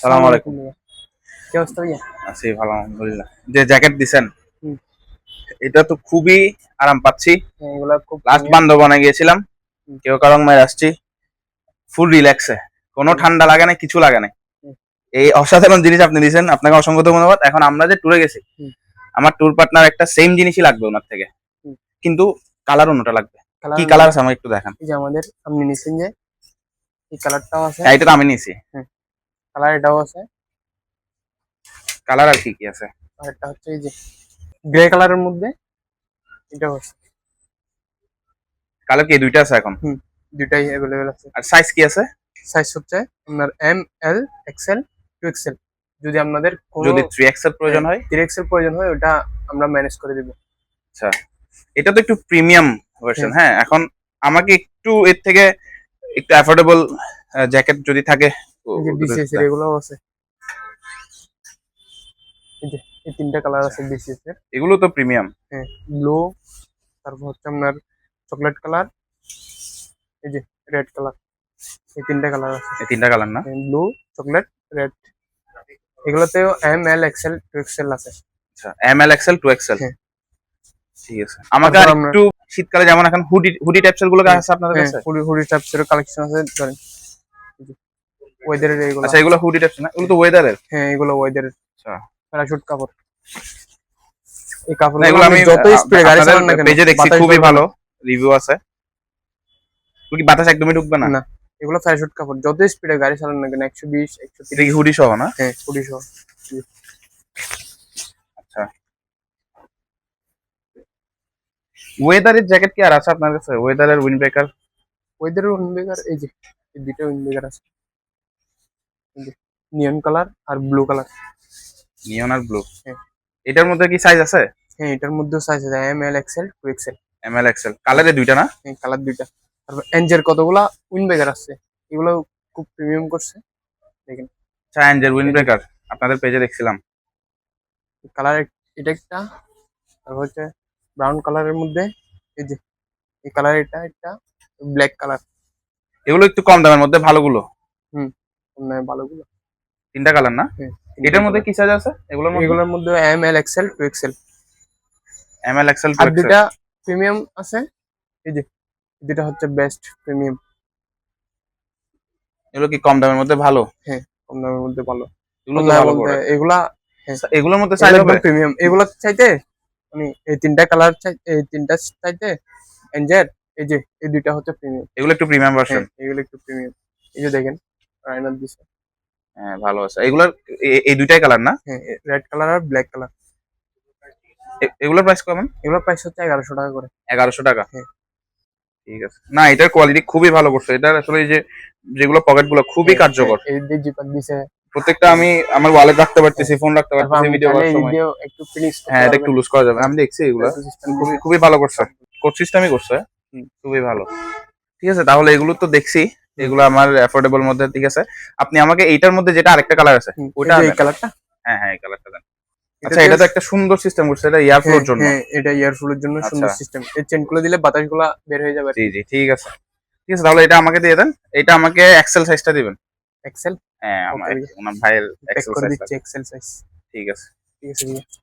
সালাম আলাইকুম। কি অবস্থা ভাইয়া? আছি ভালো আলহামদুলিল্লাহ। যে জ্যাকেট দিছেন এটা তো খুবই আরাম পাচ্ছি। হ্যাঁ, এগুলা খুব লাস্ট। বান্দরবনে গিয়েছিলাম। কেউ কারং মায়ের আসছি। ফুল রিল্যাক্সে কোনো ঠান্ডা লাগে না কিছু লাগে না এই অসাধারণ জিনিস আপনি দিয়েছেন আপনাকে অসংখ্য ধন্যবাদ। এখন আমরা যে ট্যুরে গেছি আমার ট্যুর পার্টনার একটা সেম জিনিসই লাগবে ওনার থেকে। কিন্তু কালার অন্যটা লাগবে। কি কালার আছে আমাকে একটু দেখান। এই যে আমাদের আপনি নিচ্ছেন যে এই কালারটাও আছে। হ্যাঁ, এটা আমি নিয়েছি কালার এটাও আছে। কালার আর কি কি আছে? আর একটা হচ্ছে এই যে গ্রে কালারের মধ্যে এটাও আছে। কালার কি? দুইটা আছে এখন? হুম দুইটাই অ্যাভেলেবেল আছে। আর সাইজ কি আছে? সাইজ হচ্ছে আপনার M L XL two XL যদি আপনাদের কোনো যদি থ্রি এক্সের প্রয়োজন হয়? থ্রি এক্সেল প্রয়োজন হয় ওটা আমরা ম্যানেজ করে দিব। আচ্ছা। এটা তো একটু প্রিমিয়াম ভার্সন হ্যাঁ? এখন আমাকে একটু এর থেকে একটু অ্যাফোর্ডেবল জ্যাকেট যদি থাকে এই যে বিসিএস এর এগুলোও আছে। এই যে এই তিনটা কালার আছে বিসিএস এর। এগুলো তো প্রিমিয়াম হ্যাঁ ব্লু তারপর হচ্ছে আপনার চকলেট কালার এই যে রেড কালার এই তিনটা কালার আছে। এই তিনটা কালার না? Blue chocolate red এগুলোতেও M L XL two XL আছে। আচ্ছা M L XL two XL. ঠিক আছে। আমাকে একটু শীতকালে যেমন এখন হুডি হুডি টাইপস এরগুলো আছে আপনাদের হ্যাঁ কাছে? হুডি হুডি টাইপসের কালেকশন আছে ধরেন। ওয়েদারের এগুলো আচ্ছা এগুলো হুডি টাইপস না? এগুলো তো ওয়েদারের হ্যাঁ এগুলো ওয়েদারের আচ্ছা। প্যারাশুট কাপড়। এই কাপড় এগুলো আমি যত স্প্রে গাড়ি চালান না কেন পেজে দেখছি খুবই ভালো রিভিউ আছে। কি বাতাস একদমই ঢুকবে না? না। এগুলো প্যারাশুট কাপড় যত স্পিডে গাড়ি চালান না কেন একশো বিশ একশো এটা কি হুডি সহ না? হ্যাঁ হুডি সহ। আচ্ছা। ওয়েদারের জ্যাকেট কি আর আছে আপনার কাছে? ওয়েদারের উইন্ড ব্রেকার ওয়েদারের উইন্ডবেগার এই যে এই দুটো উইন্ডবেগার আছে। নিয়ন কালার আর ব্লু কালার নিয়ন আর ব্লু হ্যাঁ। এটার মধ্যে কি সাইজ আছে? হ্যাঁ এটার মধ্যেও সাইজ আছে। M L XL two XL M L XL কালারে দুইটা না? এই কালার দুইটা। তারপর এনজের কতগুলা? উইন্ডবেগার আছে এগুলো খুব প্রিমিয়াম করছে। চায়ঞ্জের উইন্ড ব্রেকার আপনাদের পেজে দেখছিলাম। কালার এটা একটা। তারপর হচ্ছে ব্রাউন কালারের মধ্যে এই যে এই কালার এটা একটা ব্ল্যাক কালার এগুলো একটু কম দামের মধ্যে ভালোগুলো। মানে ভালোগুলো। তিনটা কালার না? হ্যাঁ, এটার মধ্যে কি সাইজ আছে? এগুলোর মধ্যে? এগুলোর মধ্যে M L XL two XL M L XL আর দুটা প্রিমিয়াম আছে। এই যে দুটা হচ্ছে বেস্ট প্রিমিয়াম এগুলো কি কম দামের মধ্যে ভালো? কম দামের মধ্যে ভালো। এগুলো তো ভালো এগুলা এগুলোর মধ্যে সাইজ হবে? প্রিমিয়াম এগুলা চাইতে আমি এই তিনটা কালার চাই এই তিনটা চাইতে এনজের এই যে এই দুইটা হচ্ছে প্রিমিয়াম এগুলো একটু প্রিমিয়াম ভার্সন হ্যাঁ এগুলো একটু প্রিমিয়াম এই যে দেখেন রাইনার দিছে। হ্যাঁ ভালো আছে এগুলোর এই দুইটাই কালার না? হ্যাঁ রেড কালার আর ব্ল্যাক কালার এগুলোর প্রাইস কেমন? এগুলো প্রাইস হচ্ছে এগারোশো টাকা করে। এগারোশো টাকা? হ্যাঁ। ঠিক আছে। না এটার কোয়ালিটি খুবই ভালো করছে। এটার আসলে এই যে যেগুলো পকেটগুলো খুবই কার্যকর। এই যে জিপার দিছে। প্রত্যেকটা আমি আমার ওয়ালেট রাখতে পারতেছি ফোন রাখতে পারতেছি ভিডিও করার সময়। একটু ফিনিশ হ্যাঁ এটা একটু লুজ করা যাবে। আমি দেখছি এগুলো। খুবই খুবই ভালো করছে। কোড সিস্টেমই করছে। খুবই ভালো। ঠিক আছে তাহলে এগুলো তো দেখছি। এগুলো আমার অ্যাফোর্ডেবল মধ্যে ঠিক আছে? আপনি আমাকে এইটার মধ্যে যেটা আরেকটা কালার আছে ওটা এই কালারটা হ্যাঁ হ্যাঁ এই কালারটা দেন। আচ্ছা এটা তো একটা সুন্দর সিস্টেম করছে এটা এয়ার ফ্লোর জন্য। হ্যাঁ এটা ইয়ার ফ্লোর জন্য সুন্দর আচ্ছা। সিস্টেম এই চেন খুলে দিলে বাতাসগুলো বের হয়ে যাবে। জি জি ঠিক আছে। ঠিক আছে তাহলে এটা আমাকে দিয়ে দেন। এটা আমাকে এক্সেল সাইজটা দিবেন। এক্সেল হ্যাঁ আমার ভাইয়ের এক্সেল সাইজ এক্সেল সাইজ ঠিক আছে ঠিক আছে।